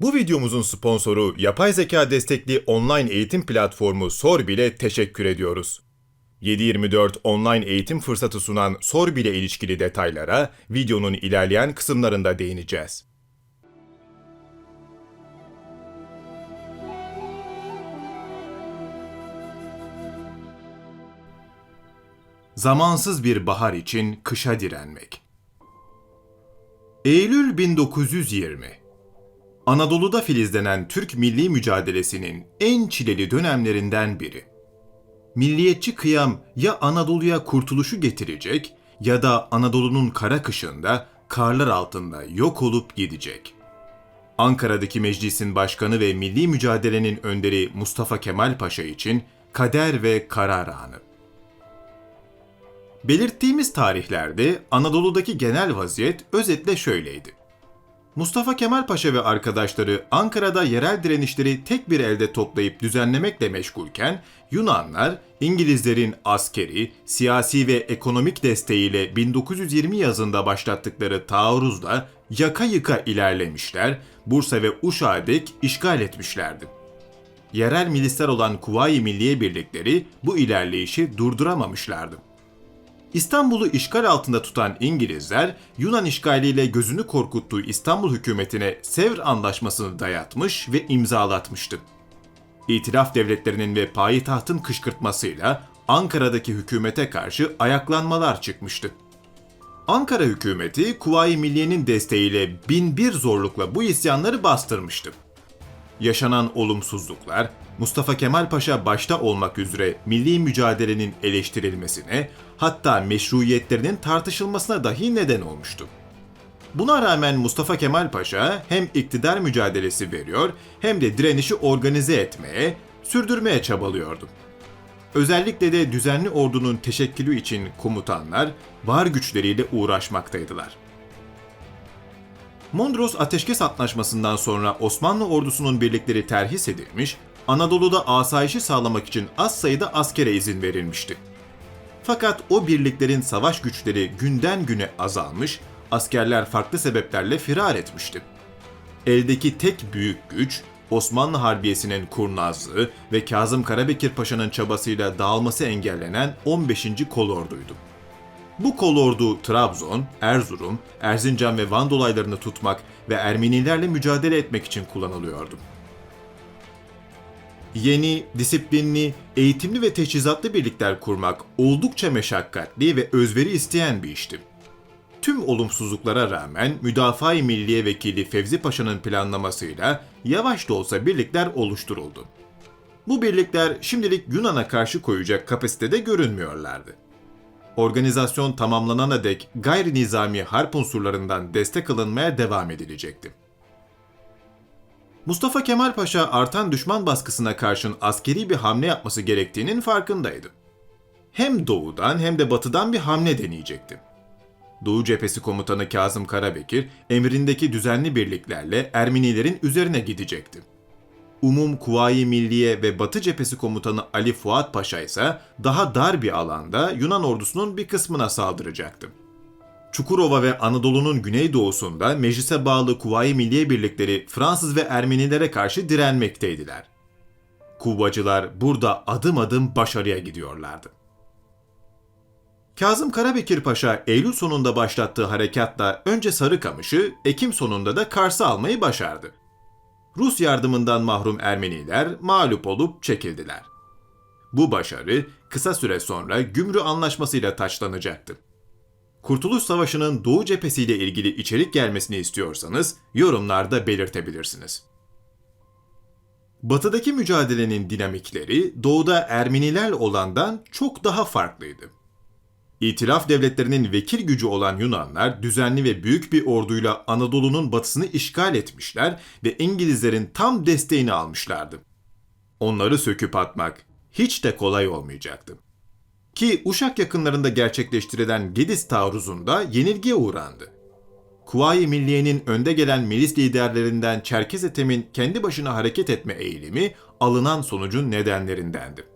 Bu videomuzun sponsoru yapay zeka destekli online eğitim platformu Sorbil'e teşekkür ediyoruz. 7/24 online eğitim fırsatı sunan Sorbil'e ilişkili detaylara videonun ilerleyen kısımlarında değineceğiz. Zamansız bir bahar için kışa direnmek. Eylül 1920 Anadolu'da filizlenen Türk milli mücadelesinin en çileli dönemlerinden biri. Milliyetçi kıyam ya Anadolu'ya kurtuluşu getirecek ya da Anadolu'nun kara kışında karlar altında yok olup gidecek. Ankara'daki meclisin başkanı ve milli mücadelenin önderi Mustafa Kemal Paşa için kader ve karar anı. Belirttiğimiz tarihlerde Anadolu'daki genel vaziyet özetle şöyleydi. Mustafa Kemal Paşa ve arkadaşları Ankara'da yerel direnişleri tek bir elde toplayıp düzenlemekle meşgulken Yunanlar İngilizlerin askeri, siyasi ve ekonomik desteğiyle 1920 yazında başlattıkları taarruzla yaka yıka ilerlemişler, Bursa ve Uşak'a dek işgal etmişlerdi. Yerel milisler olan Kuvayi Milliye Birlikleri bu ilerleyişi durduramamışlardı. İstanbul'u işgal altında tutan İngilizler, Yunan işgaliyle gözünü korkuttuğu İstanbul hükümetine Sevr Anlaşması'nı dayatmış ve imzalatmıştı. İtilaf devletlerinin ve payitahtın kışkırtmasıyla Ankara'daki hükümete karşı ayaklanmalar çıkmıştı. Ankara hükümeti Kuvayi Milliye'nin desteğiyle binbir zorlukla bu isyanları bastırmıştı. Yaşanan olumsuzluklar, Mustafa Kemal Paşa başta olmak üzere milli mücadelenin eleştirilmesine, hatta meşruiyetlerinin tartışılmasına dahi neden olmuştu. Buna rağmen Mustafa Kemal Paşa hem iktidar mücadelesi veriyor hem de direnişi organize etmeye, sürdürmeye çabalıyordu. Özellikle de düzenli ordunun teşekkülü için komutanlar var güçleriyle uğraşmaktaydılar. Mondros Ateşkes Antlaşması'ndan sonra Osmanlı ordusunun birlikleri terhis edilmiş, Anadolu'da asayişi sağlamak için az sayıda askere izin verilmişti. Fakat o birliklerin savaş güçleri günden güne azalmış, askerler farklı sebeplerle firar etmişti. Eldeki tek büyük güç, Osmanlı Harbiyesi'nin kurnazlığı ve Kazım Karabekir Paşa'nın çabasıyla dağılması engellenen 15. kolorduydu. Bu kolordu Trabzon, Erzurum, Erzincan ve Van dolaylarını tutmak ve Ermenilerle mücadele etmek için kullanılıyordu. Yeni, disiplinli, eğitimli ve teçhizatlı birlikler kurmak oldukça meşakkatli ve özveri isteyen bir işti. Tüm olumsuzluklara rağmen Müdafaa-i Milliye Vekili Fevzi Paşa'nın planlamasıyla yavaş da olsa birlikler oluşturuldu. Bu birlikler şimdilik Yunan'a karşı koyacak kapasitede görünmüyorlardı. Organizasyon tamamlanana dek gayri nizami harp unsurlarından destek alınmaya devam edilecekti. Mustafa Kemal Paşa artan düşman baskısına karşın askeri bir hamle yapması gerektiğinin farkındaydı. Hem doğudan hem de batıdan bir hamle deneyecekti. Doğu Cephesi Komutanı Kazım Karabekir, emrindeki düzenli birliklerle Ermenilerin üzerine gidecekti. Umum Kuvayi Milliye ve Batı Cephesi Komutanı Ali Fuat Paşa ise daha dar bir alanda Yunan ordusunun bir kısmına saldıracaktı. Çukurova ve Anadolu'nun güneydoğusunda meclise bağlı Kuvayi Milliye birlikleri Fransız ve Ermenilere karşı direnmekteydiler. Kuvvacılar burada adım adım başarıya gidiyorlardı. Kazım Karabekir Paşa Eylül sonunda başlattığı harekatla önce Sarıkamış'ı, Ekim sonunda da Kars'ı almayı başardı. Rus yardımından mahrum Ermeniler mağlup olup çekildiler. Bu başarı kısa süre sonra Gümrü Anlaşması'yla taçlanacaktı. Kurtuluş Savaşı'nın Doğu cephesiyle ilgili içerik gelmesini istiyorsanız yorumlarda belirtebilirsiniz. Batıdaki mücadelenin dinamikleri Doğu'da Ermeniler olandan çok daha farklıydı. İtilaf devletlerinin vekil gücü olan Yunanlar düzenli ve büyük bir orduyla Anadolu'nun batısını işgal etmişler ve İngilizlerin tam desteğini almışlardı. Onları söküp atmak hiç de kolay olmayacaktı. Ki Uşak yakınlarında gerçekleştirilen Gediz taarruzunda yenilgiye uğrandı. Kuvayi Milliye'nin önde gelen milis liderlerinden Çerkez Ethem'in kendi başına hareket etme eğilimi alınan sonucun nedenlerindendi.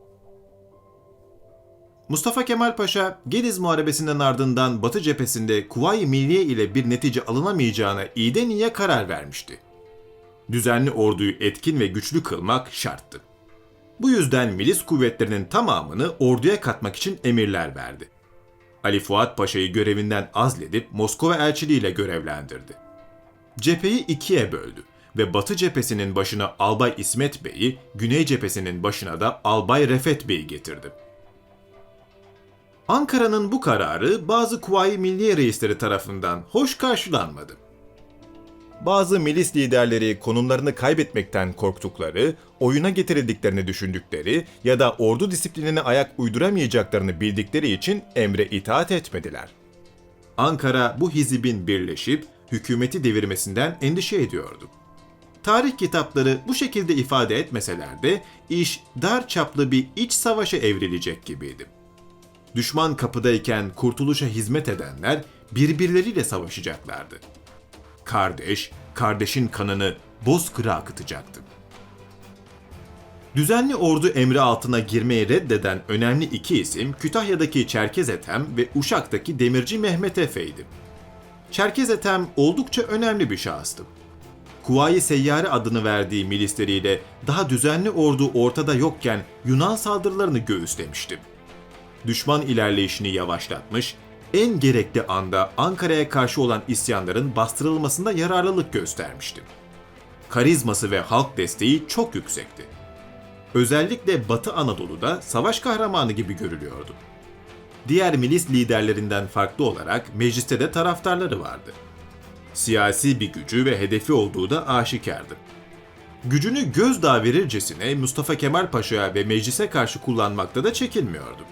Mustafa Kemal Paşa, Gediz Muharebesi'nden ardından Batı cephesinde Kuvayi Milliye ile bir netice alınamayacağına iyiden iyiye karar vermişti. Düzenli orduyu etkin ve güçlü kılmak şarttı. Bu yüzden milis kuvvetlerinin tamamını orduya katmak için emirler verdi. Ali Fuat Paşa'yı görevinden azledip Moskova elçiliğiyle görevlendirdi. Cepheyi ikiye böldü ve Batı cephesinin başına Albay İsmet Bey'i, Güney cephesinin başına da Albay Refet Bey'i getirdi. Ankara'nın bu kararı bazı Kuvayi Milliye reisleri tarafından hoş karşılanmadı. Bazı milis liderleri konumlarını kaybetmekten korktukları, oyuna getirildiklerini düşündükleri ya da ordu disiplinine ayak uyduramayacaklarını bildikleri için emre itaat etmediler. Ankara bu hizibin birleşip hükümeti devirmesinden endişe ediyordu. Tarih kitapları bu şekilde ifade etmeseler de iş dar çaplı bir iç savaşa evrilecek gibiydi. Düşman kapıdayken kurtuluşa hizmet edenler birbirleriyle savaşacaklardı. Kardeş, kardeşin kanını bozkıra akıtacaktı. Düzenli ordu emri altına girmeyi reddeden önemli iki isim Kütahya'daki Çerkez Ethem ve Uşak'taki Demirci Mehmet Efe'ydi. Çerkez Ethem oldukça önemli bir şahıstı. Kuvayi Seyyare adını verdiği milisleriyle daha düzenli ordu ortada yokken Yunan saldırılarını göğüslemişti. Düşman ilerleyişini yavaşlatmış, en gerekli anda Ankara'ya karşı olan isyanların bastırılmasında yararlılık göstermişti. Karizması ve halk desteği çok yüksekti. Özellikle Batı Anadolu'da savaş kahramanı gibi görülüyordu. Diğer milis liderlerinden farklı olarak mecliste de taraftarları vardı. Siyasi bir gücü ve hedefi olduğu da aşikardı. Gücünü gözdağı verircesine Mustafa Kemal Paşa'ya ve meclise karşı kullanmakta da çekinmiyordu.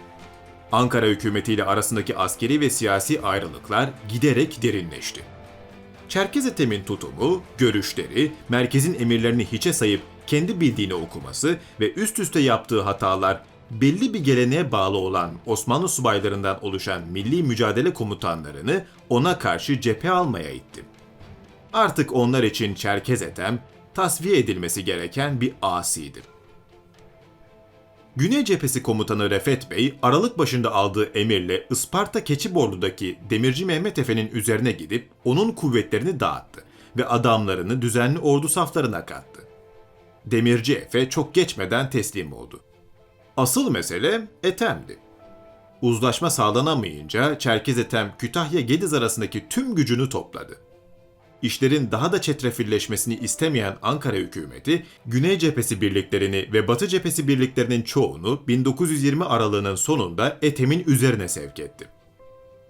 Ankara hükümetiyle arasındaki askeri ve siyasi ayrılıklar giderek derinleşti. Çerkez Ethem'in tutumu, görüşleri, merkezin emirlerini hiçe sayıp kendi bildiğini okuması ve üst üste yaptığı hatalar belli bir geleneğe bağlı olan Osmanlı subaylarından oluşan milli mücadele komutanlarını ona karşı cephe almaya itti. Artık onlar için Çerkez Ethem tasfiye edilmesi gereken bir asiydi. Güney Cephesi Komutanı Refet Bey, Aralık başında aldığı emirle Isparta Keçiborlu'daki Demirci Mehmet Efe'nin üzerine gidip onun kuvvetlerini dağıttı ve adamlarını düzenli ordu saflarına kattı. Demirci Efe çok geçmeden teslim oldu. Asıl mesele Ethem'di. Uzlaşma sağlanamayınca Çerkez Ethem Kütahya-Gediz arasındaki tüm gücünü topladı. İşlerin daha da çetrefilleşmesini istemeyen Ankara hükümeti, Güney cephesi birliklerini ve Batı cephesi birliklerinin çoğunu 1920 aralığının sonunda Ethem'in üzerine sevk etti.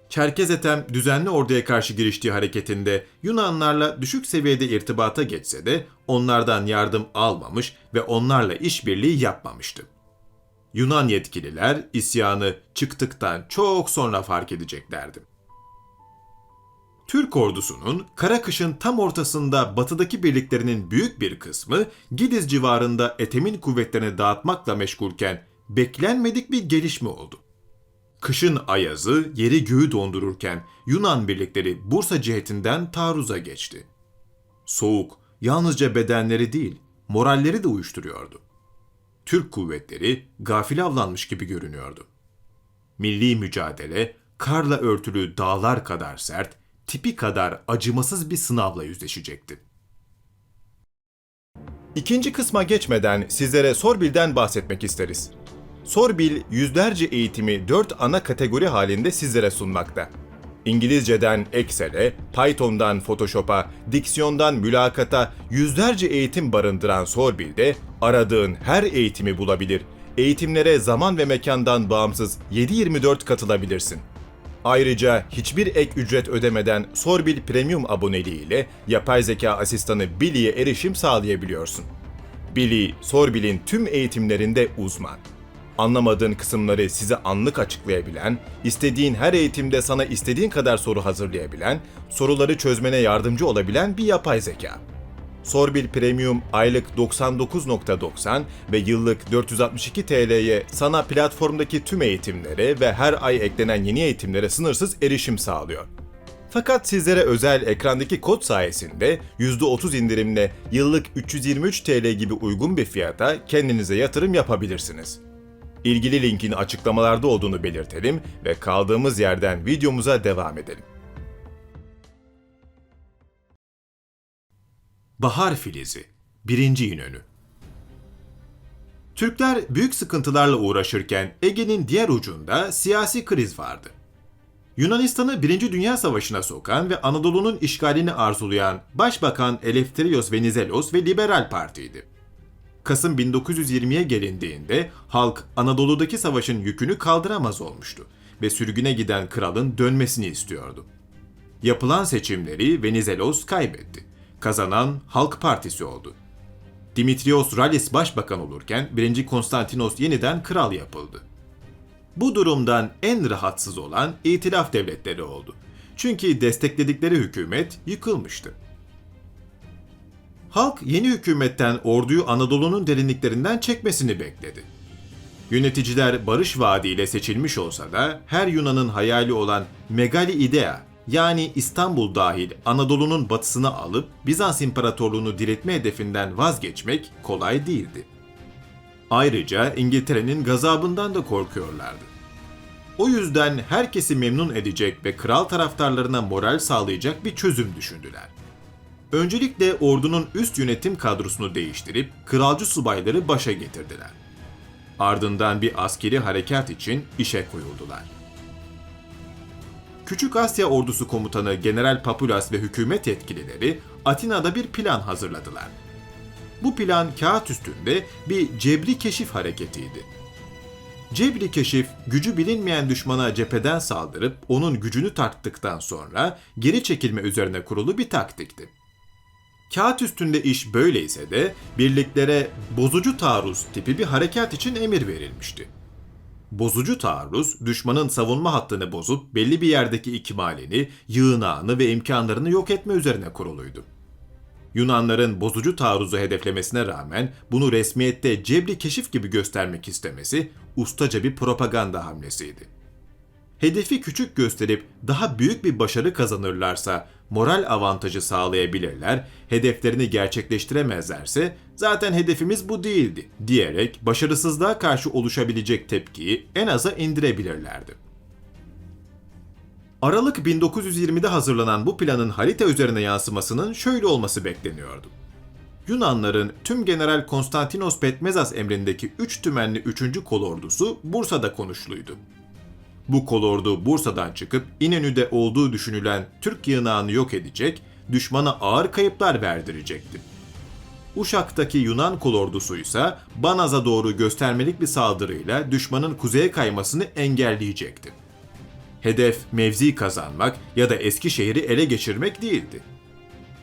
Çerkez Ethem düzenli orduya karşı giriştiği hareketinde Yunanlarla düşük seviyede irtibata geçse de onlardan yardım almamış ve onlarla işbirliği yapmamıştı. Yunan yetkililer isyanı çıktıktan çok sonra fark edeceklerdi. Türk ordusunun kara kışın tam ortasında batıdaki birliklerinin büyük bir kısmı Gidiz civarında Ethem'in kuvvetlerini dağıtmakla meşgulken beklenmedik bir gelişme oldu. Kışın ayazı yeri göğü dondururken Yunan birlikleri Bursa cihetinden taarruza geçti. Soğuk yalnızca bedenleri değil, moralleri de uyuşturuyordu. Türk kuvvetleri gafil avlanmış gibi görünüyordu. Milli mücadele karla örtülü dağlar kadar sert, tipi kadar acımasız bir sınavla yüzleşecekti. İkinci kısma geçmeden sizlere Sorbil'den bahsetmek isteriz. Sorbil yüzlerce eğitimi dört ana kategori halinde sizlere sunmakta. İngilizceden Excel'e, Python'dan Photoshop'a, diksiyondan mülakata yüzlerce eğitim barındıran Sorbil'de aradığın her eğitimi bulabilir. Eğitimlere zaman ve mekandan bağımsız 7-24 katılabilirsin. Ayrıca hiçbir ek ücret ödemeden Sorbil Premium aboneliği ile yapay zeka asistanı Billy'e erişim sağlayabiliyorsun. Billy, Sorbil'in tüm eğitimlerinde uzman. Anlamadığın kısımları size anlık açıklayabilen, istediğin her eğitimde sana istediğin kadar soru hazırlayabilen, soruları çözmene yardımcı olabilen bir yapay zeka. Sorbil Premium aylık 99.90 ve yıllık 462 TL'ye sana platformdaki tüm eğitimlere ve her ay eklenen yeni eğitimlere sınırsız erişim sağlıyor. Fakat sizlere özel ekrandaki kod sayesinde %30 indirimle yıllık 323 TL gibi uygun bir fiyata kendinize yatırım yapabilirsiniz. İlgili linkin açıklamalarda olduğunu belirtelim ve kaldığımız yerden videomuza devam edelim. Bahar filizi 1. İnönü. Türkler büyük sıkıntılarla uğraşırken Ege'nin diğer ucunda siyasi kriz vardı. Yunanistan'ı 1. Dünya Savaşı'na sokan ve Anadolu'nun işgalini arzulayan Başbakan Eleftherios Venizelos ve Liberal Parti'ydi. Kasım 1920'ye gelindiğinde halk Anadolu'daki savaşın yükünü kaldıramaz olmuştu ve sürgüne giden kralın dönmesini istiyordu. Yapılan seçimleri Venizelos kaybetti. Kazanan Halk Partisi oldu. Dimitrios Rallis başbakan olurken 1. Konstantinos yeniden kral yapıldı. Bu durumdan en rahatsız olan İtilaf devletleri oldu. Çünkü destekledikleri hükümet yıkılmıştı. Halk yeni hükümetten orduyu Anadolu'nun derinliklerinden çekmesini bekledi. Yöneticiler barış vaadiyle seçilmiş olsa da her Yunan'ın hayali olan Megali Idea yani İstanbul dahil Anadolu'nun batısını alıp Bizans İmparatorluğunu diretme hedefinden vazgeçmek kolay değildi. Ayrıca İngiltere'nin gazabından da korkuyorlardı. O yüzden herkesi memnun edecek ve kral taraftarlarına moral sağlayacak bir çözüm düşündüler. Öncelikle ordunun üst yönetim kadrosunu değiştirip kralcı subayları başa getirdiler. Ardından bir askeri harekat için işe koyuldular. Küçük Asya ordusu komutanı General Papulas ve hükümet yetkilileri Atina'da bir plan hazırladılar. Bu plan kağıt üstünde bir cebri keşif hareketiydi. Cebri keşif, gücü bilinmeyen düşmana cepheden saldırıp onun gücünü tarttıktan sonra geri çekilme üzerine kurulu bir taktikti. Kağıt üstünde iş böyleyse de birliklere bozucu taarruz tipi bir harekat için emir verilmişti. Bozucu taarruz, düşmanın savunma hattını bozup belli bir yerdeki ikmalini, yığınağını ve imkanlarını yok etme üzerine kuruluydu. Yunanların bozucu taarruzu hedeflemesine rağmen bunu resmiyette cebri keşif gibi göstermek istemesi ustaca bir propaganda hamlesiydi. Hedefi küçük gösterip daha büyük bir başarı kazanırlarsa moral avantajı sağlayabilirler, hedeflerini gerçekleştiremezlerse zaten hedefimiz bu değildi diyerek başarısızlığa karşı oluşabilecek tepkiyi en aza indirebilirlerdi. Aralık 1920'de hazırlanan bu planın harita üzerine yansımasının şöyle olması bekleniyordu. Yunanların tüm General Konstantinos Petmezas emrindeki 3 tümenli 3. kolordusu Bursa'da konuşluydu. Bu kolordu Bursa'dan çıkıp İnönü'de olduğu düşünülen Türk yığınağını yok edecek, düşmana ağır kayıplar verdirecekti. Uşak'taki Yunan kolordusu ise Banaz'a doğru göstermelik bir saldırıyla düşmanın kuzeye kaymasını engelleyecekti. Hedef mevzi kazanmak ya da Eskişehir'i ele geçirmek değildi.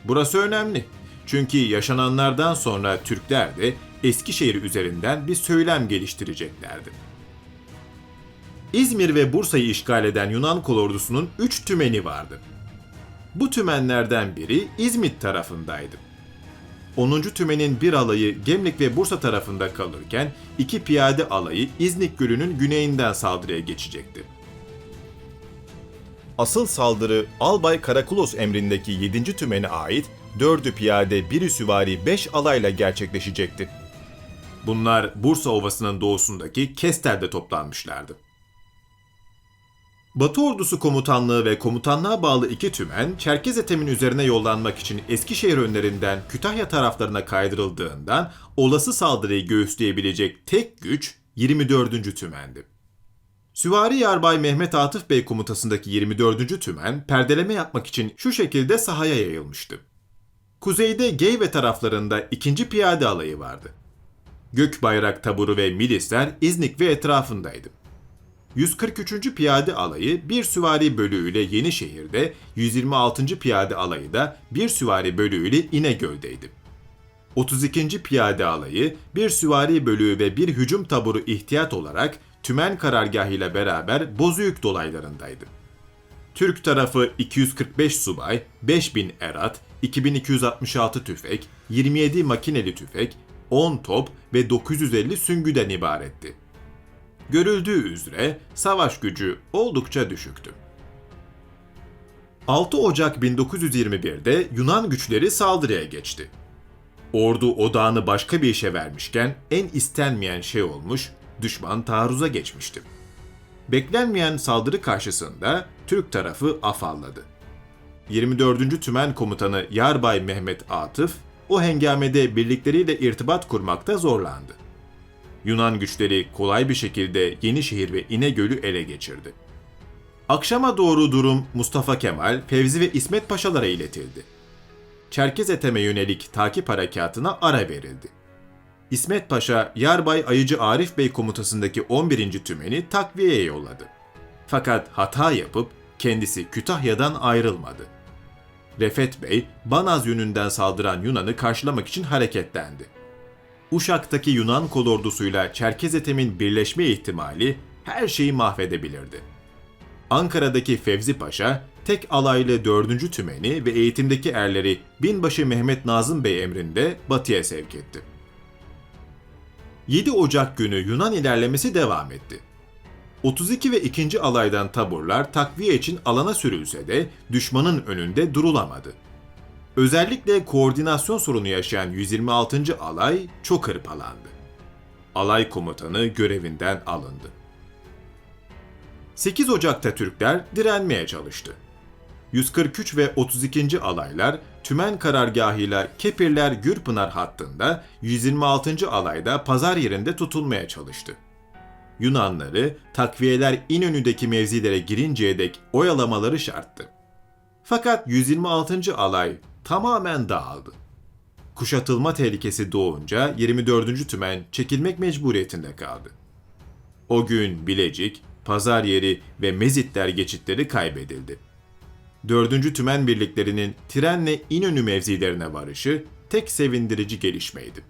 Burası önemli. Çünkü yaşananlardan sonra Türkler de Eskişehir üzerinden bir söylem geliştireceklerdi. İzmir ve Bursa'yı işgal eden Yunan kolordusunun 3 tümeni vardı. Bu tümenlerden biri İzmit tarafındaydı. 10. tümenin bir alayı Gemlik ve Bursa tarafında kalırken iki piyade alayı İznik Gölü'nün güneyinden saldırıya geçecekti. Asıl saldırı Albay Karakulos emrindeki 7. tümene ait 4'ü piyade 1'i süvari 5 alayla gerçekleşecekti. Bunlar Bursa Ovası'nın doğusundaki Kestel'de toplanmışlardı. Batı Ordusu Komutanlığı ve komutanlığa bağlı iki tümen, Çerkez Ethem'in üzerine yollanmak için Eskişehir önlerinden Kütahya taraflarına kaydırıldığından olası saldırıyı göğüsleyebilecek tek güç 24. tümendi. Süvari Yarbay Mehmet Atıf Bey komutasındaki 24. tümen perdeleme yapmak için şu şekilde sahaya yayılmıştı. Kuzeyde Geyve taraflarında 2. Piyade Alayı vardı. Gök bayrak taburu ve milisler İznik ve etrafındaydı. 143. Piyade Alayı bir süvari bölüğüyle Yenişehir'de, 126. Piyade Alayı da bir süvari bölüğüyle İnegöl'deydi. 32. Piyade Alayı bir süvari bölüğü ve bir hücum taburu ihtiyat olarak tümen karargahıyla beraber Bozüyük dolaylarındaydı. Türk tarafı 245 subay, 5000 erat, 2266 tüfek, 27 makineli tüfek, 10 top ve 950 süngüden ibaretti. Görüldüğü üzere savaş gücü oldukça düşüktü. 6 Ocak 1921'de Yunan güçleri saldırıya geçti. Ordu odağını başka bir işe vermişken en istenmeyen şey olmuş, düşman taarruza geçmişti. Beklenmeyen saldırı karşısında Türk tarafı afalladı. 24. Tümen Komutanı Yarbay Mehmet Atıf, o hengamede birlikleriyle irtibat kurmakta zorlandı. Yunan güçleri kolay bir şekilde Yenişehir ve İnegöl'ü ele geçirdi. Akşama doğru durum Mustafa Kemal, Fevzi ve İsmet Paşalara iletildi. Çerkez Ethem'e yönelik takip harekatına ara verildi. İsmet Paşa, Yarbay Ayıcı Arif Bey komutasındaki 11. tümeni takviyeye yolladı. Fakat hata yapıp kendisi Kütahya'dan ayrılmadı. Refet Bey, Banaz yönünden saldıran Yunan'ı karşılamak için hareketlendi. Uşak'taki Yunan kolordusuyla Çerkez Ethem'in birleşme ihtimali her şeyi mahvedebilirdi. Ankara'daki Fevzi Paşa, tek alaylı 4. tümeni ve eğitimdeki erleri Binbaşı Mehmet Nazım Bey emrinde batıya sevk etti. 7 Ocak günü Yunan ilerlemesi devam etti. 32 ve 2. alaydan taburlar takviye için alana sürülse de düşmanın önünde durulamadı. Özellikle koordinasyon sorunu yaşayan 126. alay çok hırpalandı. Alay komutanı görevinden alındı. 8 Ocak'ta Türkler direnmeye çalıştı. 143 ve 32. alaylar Tümen karargahıyla Kepirler Gürpınar hattında 126. alayda pazar yerinde tutulmaya çalıştı. Yunanları takviyeler İnönü'deki mevzilere girinceye dek oyalamaları şarttı. Fakat 126. alay tamamen dağıldı. Kuşatılma tehlikesi doğunca 24. tümen çekilmek mecburiyetinde kaldı. O gün Bilecik, Pazar yeri ve Mezitler geçitleri kaybedildi. 4. tümen birliklerinin trenle İnönü mevzilerine varışı tek sevindirici gelişmeydi.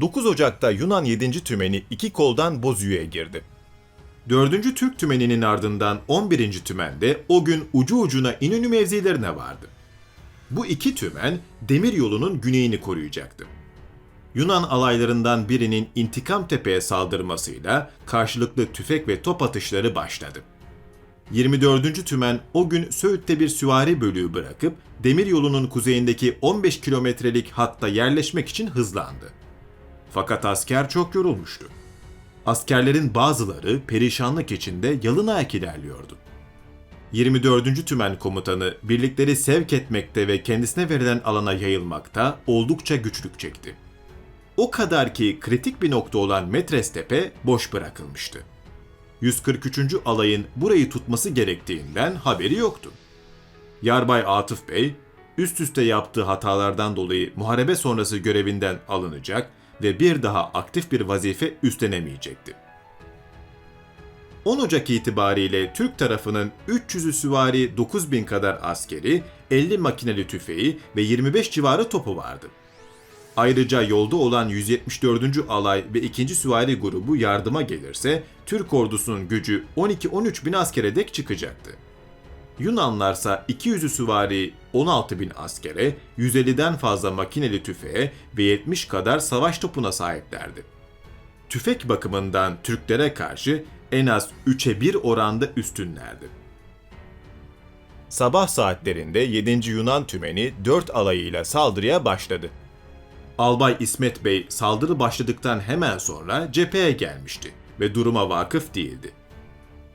9 Ocak'ta Yunan 7. tümeni iki koldan Bozüyük'e girdi. 4. Türk tümeninin ardından 11. tümende o gün ucu ucuna İnönü mevzilerine vardı. Bu iki tümen demir yolunun güneyini koruyacaktı. Yunan alaylarından birinin İntikam Tepe'ye saldırmasıyla karşılıklı tüfek ve top atışları başladı. 24. Tümen o gün Söğüt'te bir süvari bölüğü bırakıp demir yolunun kuzeyindeki 15 kilometrelik hatta yerleşmek için hızlandı. Fakat asker çok yorulmuştu. Askerlerin bazıları perişanlık içinde yalın ayak ilerliyordu. 24. Tümen komutanı birlikleri sevk etmekte ve kendisine verilen alana yayılmakta oldukça güçlük çekti. O kadar ki kritik bir nokta olan Metrestepe boş bırakılmıştı. 143. alayın burayı tutması gerektiğinden haberi yoktu. Yarbay Atıf Bey, üst üste yaptığı hatalardan dolayı muharebe sonrası görevinden alınacak ve bir daha aktif bir vazife üstlenemeyecekti. 10 Ocak itibariyle Türk tarafının 300'ü süvari 9000 kadar askeri, 50 makineli tüfeği ve 25 civarı topu vardı. Ayrıca yolda olan 174. alay ve 2. süvari grubu yardıma gelirse Türk ordusunun gücü 12-13 bin askere dek çıkacaktı. Yunanlarsa 200'ü süvari 16 bin askere, 150'den fazla makineli tüfeğe ve 70 kadar savaş topuna sahiplerdi. Tüfek bakımından Türklere karşı en az 3'e 1 oranda üstünlerdi. Sabah saatlerinde 7. Yunan tümeni 4 alayıyla saldırıya başladı. Albay İsmet Bey saldırı başladıktan hemen sonra cepheye gelmişti ve duruma vakıf değildi.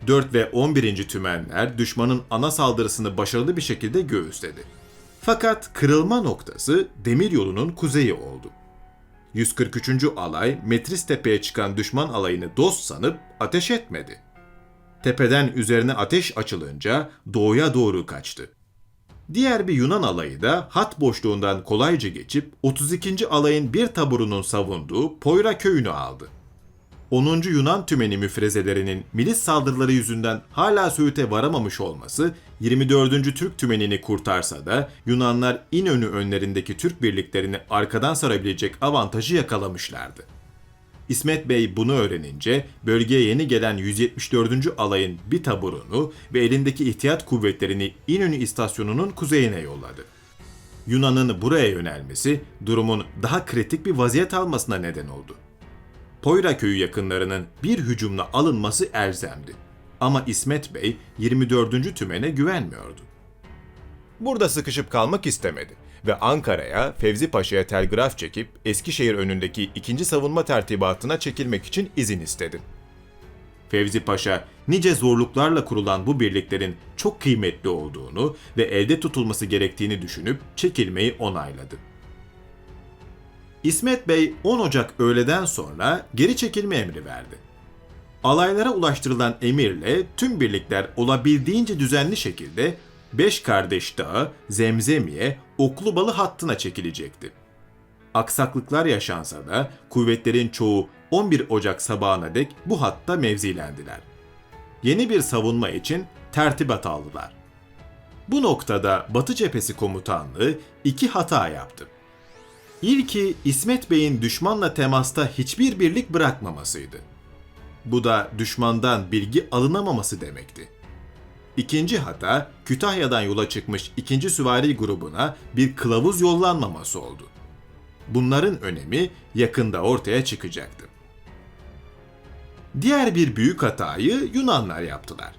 4 ve 11. tümenler düşmanın ana saldırısını başarılı bir şekilde göğüsledi. Fakat kırılma noktası demir yolunun kuzeyi oldu. 143. alay Metris Tepe'ye çıkan düşman alayını dost sanıp ateş etmedi. Tepeden üzerine ateş açılınca doğuya doğru kaçtı. Diğer bir Yunan alayı da hat boşluğundan kolayca geçip 32. alayın bir taburunun savunduğu Poyra köyünü aldı. 10. Yunan tümeni müfrezelerinin milis saldırıları yüzünden hala Söğüt'e varamamış olması 24. Türk tümenini kurtarsa da Yunanlar İnönü önlerindeki Türk birliklerini arkadan sarabilecek avantajı yakalamışlardı. İsmet Bey bunu öğrenince bölgeye yeni gelen 174. alayın bir taburunu ve elindeki ihtiyat kuvvetlerini İnönü istasyonunun kuzeyine yolladı. Yunan'ın buraya yönelmesi durumun daha kritik bir vaziyet almasına neden oldu. Poyra köyü yakınlarının bir hücumla alınması erzemdi. Ama İsmet Bey 24. tümene güvenmiyordu. Burada sıkışıp kalmak istemedi ve Ankara'ya Fevzi Paşa'ya telgraf çekip Eskişehir önündeki ikinci savunma tertibatına çekilmek için izin istedi. Fevzi Paşa nice zorluklarla kurulan bu birliklerin çok kıymetli olduğunu ve elde tutulması gerektiğini düşünüp çekilmeyi onayladı. İsmet Bey 10 Ocak öğleden sonra geri çekilme emri verdi. Alaylara ulaştırılan emirle tüm birlikler olabildiğince düzenli şekilde Beş Kardeş Dağı, Zemzemiye, Oklubalı hattına çekilecekti. Aksaklıklar yaşansa da kuvvetlerin çoğu 11 Ocak sabahına dek bu hatta mevzilendiler. Yeni bir savunma için tertibat aldılar. Bu noktada Batı Cephesi Komutanlığı iki hata yaptı. İlki İsmet Bey'in düşmanla temasta hiçbir birlik bırakmamasıydı. Bu da düşmandan bilgi alınamaması demekti. İkinci hata Kütahya'dan yola çıkmış ikinci süvari grubuna bir kılavuz yollanmaması oldu. Bunların önemi yakında ortaya çıkacaktı. Diğer bir büyük hatayı Yunanlar yaptılar.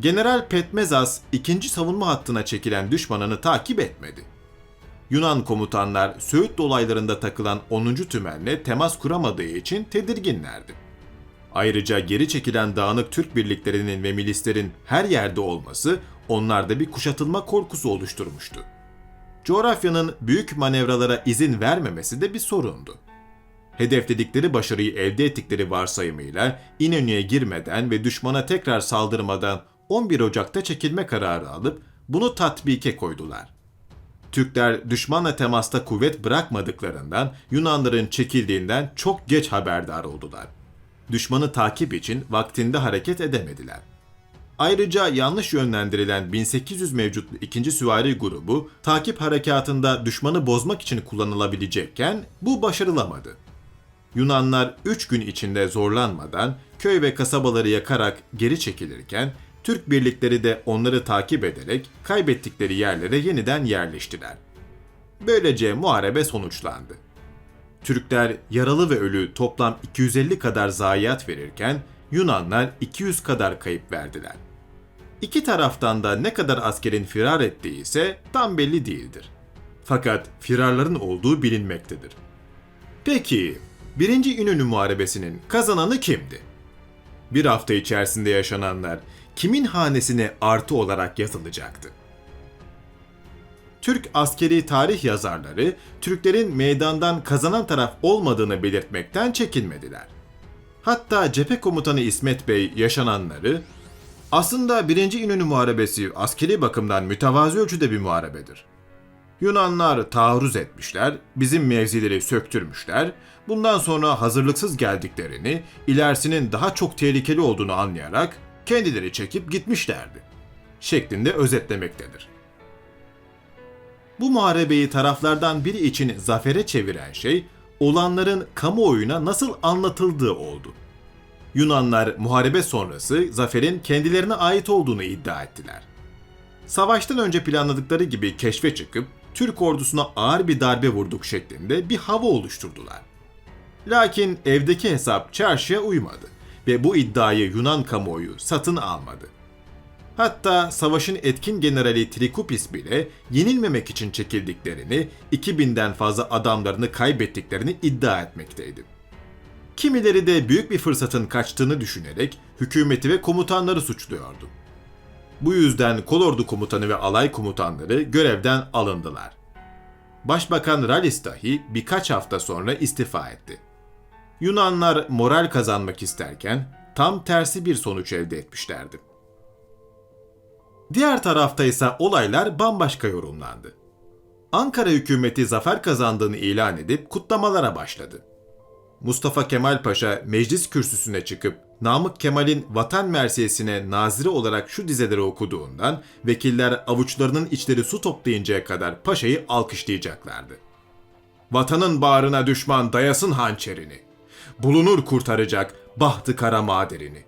General Petmezas ikinci savunma hattına çekilen düşmanını takip etmedi. Yunan komutanlar Söğüt dolaylarında takılan 10. tümenle temas kuramadığı için tedirginlerdi. Ayrıca geri çekilen dağınık Türk birliklerinin ve milislerin her yerde olması onlarda bir kuşatılma korkusu oluşturmuştu. Coğrafyanın büyük manevralara izin vermemesi de bir sorundu. Hedefledikleri başarıyı elde ettikleri varsayımıyla İnönü'ye girmeden ve düşmana tekrar saldırmadan 11 Ocak'ta çekilme kararı alıp bunu tatbike koydular. Türkler düşmanla temasta kuvvet bırakmadıklarından Yunanların çekildiğinden çok geç haberdar oldular. Düşmanı takip için vaktinde hareket edemediler. Ayrıca yanlış yönlendirilen 1800 mevcutlu ikinci süvari grubu takip harekatında düşmanı bozmak için kullanılabilecekken bu başarılamadı. Yunanlar 3 gün içinde zorlanmadan köy ve kasabaları yakarak geri çekilirken Türk birlikleri de onları takip ederek kaybettikleri yerlere yeniden yerleştiler. Böylece muharebe sonuçlandı. Türkler yaralı ve ölü toplam 250 kadar zayiat verirken Yunanlar 200 kadar kayıp verdiler. İki taraftan da ne kadar askerin firar ettiği ise tam belli değildir. Fakat firarların olduğu bilinmektedir. Peki, 1. İnönü Muharebesi'nin kazananı kimdi? Bir hafta içerisinde yaşananlar kimin hanesine artı olarak yazılacaktı? Türk askeri tarih yazarları Türklerin meydandan kazanan taraf olmadığını belirtmekten çekinmediler. Hatta cephe komutanı İsmet Bey yaşananları aslında 1. İnönü Muharebesi askeri bakımdan mütevazi ölçüde bir muharebedir. Yunanlar taarruz etmişler, bizim mevzileri söktürmüşler, bundan sonra hazırlıksız geldiklerini, ilerisinin daha çok tehlikeli olduğunu anlayarak kendileri çekip gitmişlerdi. Şeklinde özetlemektedir. Bu muharebeyi taraflardan biri için zafere çeviren şey, olanların kamuoyuna nasıl anlatıldığı oldu. Yunanlar muharebe sonrası zaferin kendilerine ait olduğunu iddia ettiler. Savaştan önce planladıkları gibi keşfe çıkıp Türk ordusuna ağır bir darbe vurduk şeklinde bir hava oluşturdular. Lakin evdeki hesap çarşıya uymadı ve bu iddiayı Yunan kamuoyu satın almadı. Hatta savaşın etkin generali Trikupis bile yenilmemek için çekildiklerini, 2000'den fazla adamlarını kaybettiklerini iddia etmekteydi. Kimileri de büyük bir fırsatın kaçtığını düşünerek hükümeti ve komutanları suçluyordu. Bu yüzden kolordu komutanı ve alay komutanları görevden alındılar. Başbakan Ralis dahi birkaç hafta sonra istifa etti. Yunanlar moral kazanmak isterken tam tersi bir sonuç elde etmişlerdi. Diğer tarafta ise olaylar bambaşka yorumlandı. Ankara hükümeti zafer kazandığını ilan edip kutlamalara başladı. Mustafa Kemal Paşa meclis kürsüsüne çıkıp Namık Kemal'in vatan mersiyesine nazire olarak şu dizeleri okuduğundan vekiller avuçlarının içleri su toplayıncaya kadar paşayı alkışlayacaklardı. Vatanın bağrına düşman dayasın hançerini. Bulunur kurtaracak bahtı kara maderini.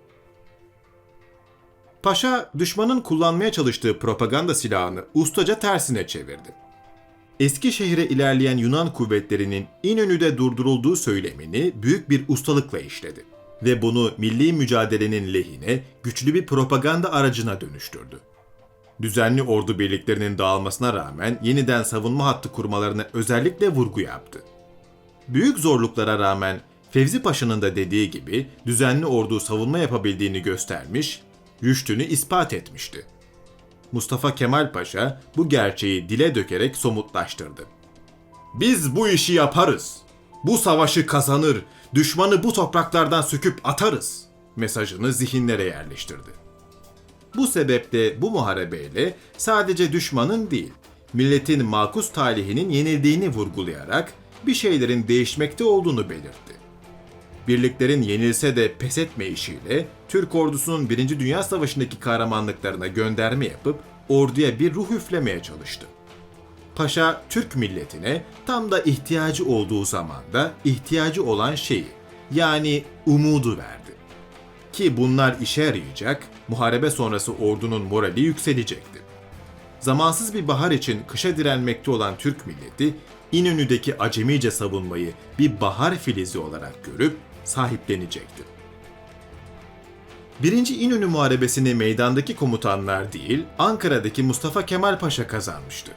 Paşa düşmanın kullanmaya çalıştığı propaganda silahını ustaca tersine çevirdi. Eskişehir'e ilerleyen Yunan kuvvetlerinin İnönü'de durdurulduğu söylemini büyük bir ustalıkla işledi ve bunu milli mücadelenin lehine güçlü bir propaganda aracına dönüştürdü. Düzenli ordu birliklerinin dağılmasına rağmen yeniden savunma hattı kurmalarına özellikle vurgu yaptı. Büyük zorluklara rağmen Fevzi Paşa'nın da dediği gibi düzenli ordu savunma yapabildiğini göstermiş, rüştünü ispat etmişti. Mustafa Kemal Paşa bu gerçeği dile dökerek somutlaştırdı. Biz bu işi yaparız. Bu savaşı kazanır, düşmanı bu topraklardan söküp atarız mesajını zihinlere yerleştirdi. Bu sebeple bu muharebeyle sadece düşmanın değil, milletin makus talihinin yenildiğini vurgulayarak bir şeylerin değişmekte olduğunu belirtti. Birliklerin yenilse de pes etme işiyle Türk ordusunun 1. Dünya Savaşı'ndaki kahramanlıklarına gönderme yapıp orduya bir ruh üflemeye çalıştı. Paşa Türk milletine tam da ihtiyacı olduğu zamanda ihtiyacı olan şeyi yani umudu verdi. Ki bunlar işe yarayacak, muharebe sonrası ordunun morali yükselecekti. Zamansız bir bahar için kışa direnmekte olan Türk milleti, İnönü'deki acemice savunmayı bir bahar filizi olarak görüp sahiplenecekti. Birinci İnönü Muharebesi'ni meydandaki komutanlar değil, Ankara'daki Mustafa Kemal Paşa kazanmıştı.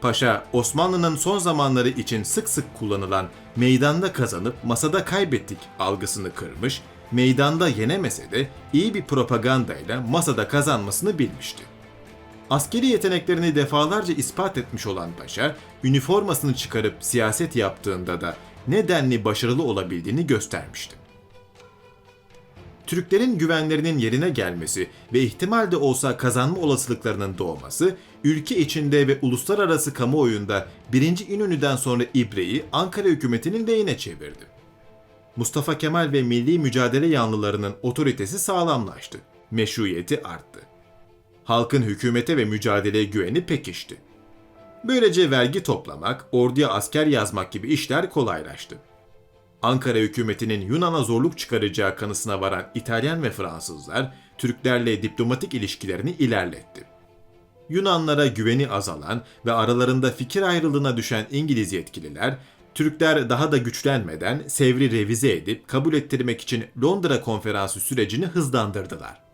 Paşa, Osmanlı'nın son zamanları için sık sık kullanılan meydanda kazanıp masada kaybettik algısını kırmış, meydanda yenemese de iyi bir propagandayla masada kazanmasını bilmişti. Askeri yeteneklerini defalarca ispat etmiş olan paşa, üniformasını çıkarıp siyaset yaptığında da nedenli başarılı olabildiğini göstermişti. Türklerin güvenlerinin yerine gelmesi ve ihtimal de olsa kazanma olasılıklarının doğması, ülke içinde ve uluslararası kamuoyunda 1. İnönü'den sonra ibreyi Ankara hükümetinin lehine çevirdi. Mustafa Kemal ve milli mücadele yanlılarının otoritesi sağlamlaştı, meşruiyeti arttı. Halkın hükümete ve mücadeleye güveni pekişti. Böylece vergi toplamak, orduya asker yazmak gibi işler kolaylaştı. Ankara hükümetinin Yunan'a zorluk çıkaracağı kanısına varan İtalyan ve Fransızlar Türklerle diplomatik ilişkilerini ilerletti. Yunanlara güveni azalan ve aralarında fikir ayrılığına düşen İngiliz yetkililer, Türkler daha da güçlenmeden Sevr'i revize edip kabul ettirmek için Londra Konferansı sürecini hızlandırdılar.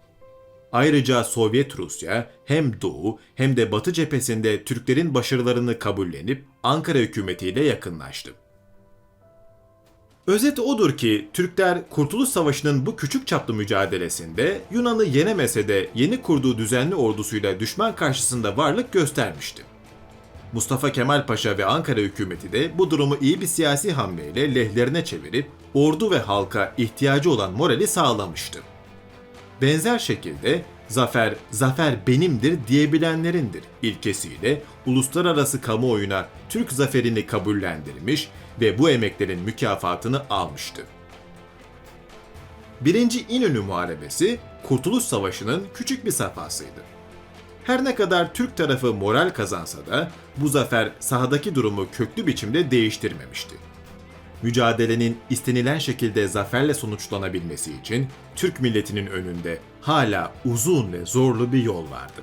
Ayrıca Sovyet Rusya hem Doğu hem de Batı cephesinde Türklerin başarılarını kabullenip Ankara hükümetiyle yakınlaştı. Özet odur ki Türkler Kurtuluş Savaşı'nın bu küçük çaplı mücadelesinde Yunan'ı yenemese de yeni kurduğu düzenli ordusuyla düşman karşısında varlık göstermişti. Mustafa Kemal Paşa ve Ankara hükümeti de bu durumu iyi bir siyasi hamleyle lehlerine çevirip ordu ve halka ihtiyacı olan morali sağlamıştı. Benzer şekilde zafer, zafer benimdir diyebilenlerindir ilkesiyle uluslararası kamuoyuna Türk zaferini kabullendirmiş ve bu emeklerin mükafatını almıştı. Birinci İnönü Muharebesi, Kurtuluş Savaşı'nın küçük bir safhasıydı. Her ne kadar Türk tarafı moral kazansa da bu zafer sahadaki durumu köklü biçimde değiştirmemişti. Mücadelenin istenilen şekilde zaferle sonuçlanabilmesi için Türk milletinin önünde hala uzun ve zorlu bir yol vardı.